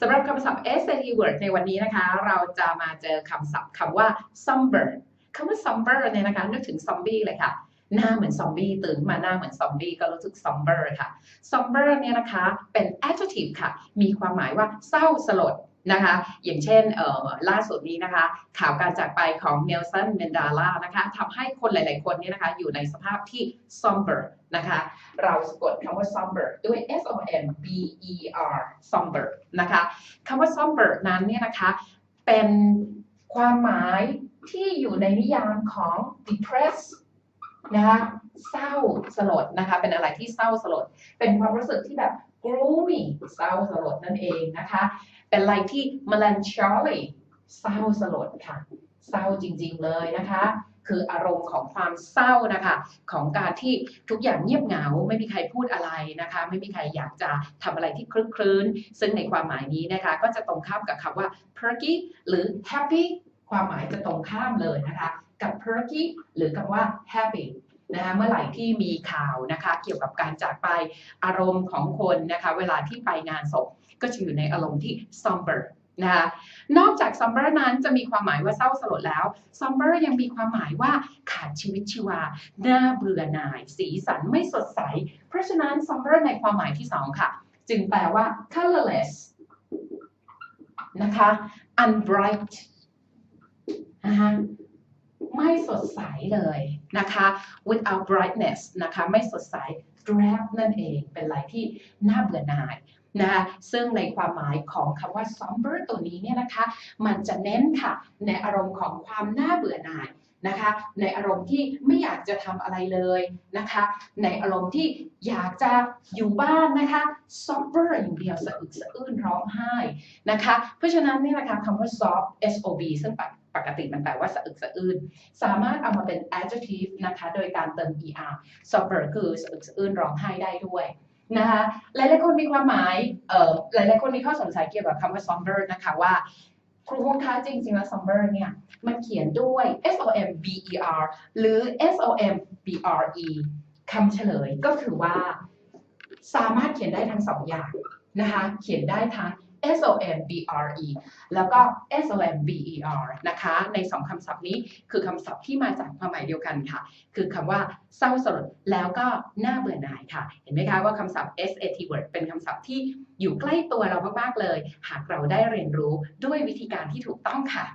สำหรับคำศัพท์ SAT word ในวันนี้นะคะ เราจะมาเจอคำศัพท์คำว่า somber คำว่า somber เนี่ยนะคะ นึกถึงซอมบี้เลยค่ะ หน้าเหมือนซอมบี้ตื่นขึ้นมาหน้าเหมือนซอมบี้ก็รู้สึก somber ค่ะ somber เนี่ยนะคะ เป็น adjective ค่ะ มีความหมายว่าเศร้าสลด นะคะ อย่างเช่นล่าสุดนี้นะคะ ข่าวการจากไปของเนลสันเมนดาลานะคะทำให้คนหลาย ๆ คนนี่นะคะ อยู่ในสภาพที่ somber นะคะ เราสะกดคำว่า somber ด้วย s o m b e r somber นะคะคำว่า somber นั้นเนี่ยนะคะ เป็นความหมายที่อยู่ในนิยามของ depressed นะคะเศร้าสลดนะคะ เป็นอะไรที่เศร้าสลด เป็นความรู้สึกที่แบบ gloomy เศร้าสลดนั่นเองนะคะ เป็นอะไรที่ melancholy เศร้าสลดค่ะ เศร้าจริงๆเลยนะคะ คืออารมณ์ของความเศร้านะคะ ของการที่ทุกอย่างเงียบเหงา ไม่มีใครพูดอะไรนะคะ ไม่มีใครอยากจะทำอะไรที่คลึกคลื้น ซึ่งในความหมายนี้นะคะ ก็จะตรงข้ามกับคำว่า perky หรือ happy ความหมายจะตรงข้ามเลยนะคะ กับ perky หรือกับว่า happy นะคะเมื่อไหร่ที่มีข่าวนะคะเกี่ยวกับการจากไปอารมณ์ของคนนะคะเวลาที่ไปงานศพก็จะอยู่ในอารมณ์ที่ somber นะคะนอกจาก somber นั้นจะมีความหมายว่าเศร้าสลดแล้ว somber ยังมีความหมายว่าขาดชีวิตชีวา น่าเบื่อหน่าย สีสันไม่สดใส เพราะฉะนั้น somber ในความหมายที่สองค่ะ จึงแปลว่า colorless นะคะ unbright นะคะ ไม่สดใสเลยนะคะ without brightness นะคะ ไม่สดใส drab นั่นเองเป็นอะไรที่น่าเบื่อหน่ายนะคะซึ่งในความหมายของคำว่า somber ตัวนี้เนี่ยนะคะ มันจะเน้นค่ะ ในอารมณ์ของความน่าเบื่อหน่ายนะคะ ในอารมณ์ที่ไม่อยากจะทำอะไรเลยนะคะ ในอารมณ์ที่อยากจะอยู่บ้านนะคะ somber อย่างเดียวสะอึกสะอื้นร้องไห้นะคะ เพราะฉะนั้นเนี่ยนะคะคำว่า sob sob ซึ่ง ปกติมันแปลว่าสะอึกสะอื้นสามารถเอามาเป็น adjective นะคะโดยการเติม er somber คือสะอึกสะอื้นร้องไห้ได้ด้วยนะคะหลายๆคนมีความหมายเอ่อหลายๆคนมีข้อสงสัยเกี่ยวกับคำว่า somber นะคะว่าครูพงคะจริงๆแล้ว somber เนี่ยมันเขียนด้วย s o m b e r หรือ s o m b r e คำเฉลยก็คือว่า สามารถเขียนได้ทั้งสองอย่างนะคะ เขียนได้ทั้ง S O M B R E แล้วก็ S O M B E R นะคะ ในสองคำศัพท์นี้คือคำศัพท์ที่มาจากความหมายเดียวกันค่ะ คือคำว่าเศร้าสลดแล้วก็น่าเบื่อหน่ายค่ะ เห็นไหมคะว่าคำศัพท์ SAT word เป็นคำศัพท์ที่อยู่ใกล้ตัวเรามากๆเลย หากเราได้เรียนรู้ด้วยวิธีการที่ถูกต้องค่ะ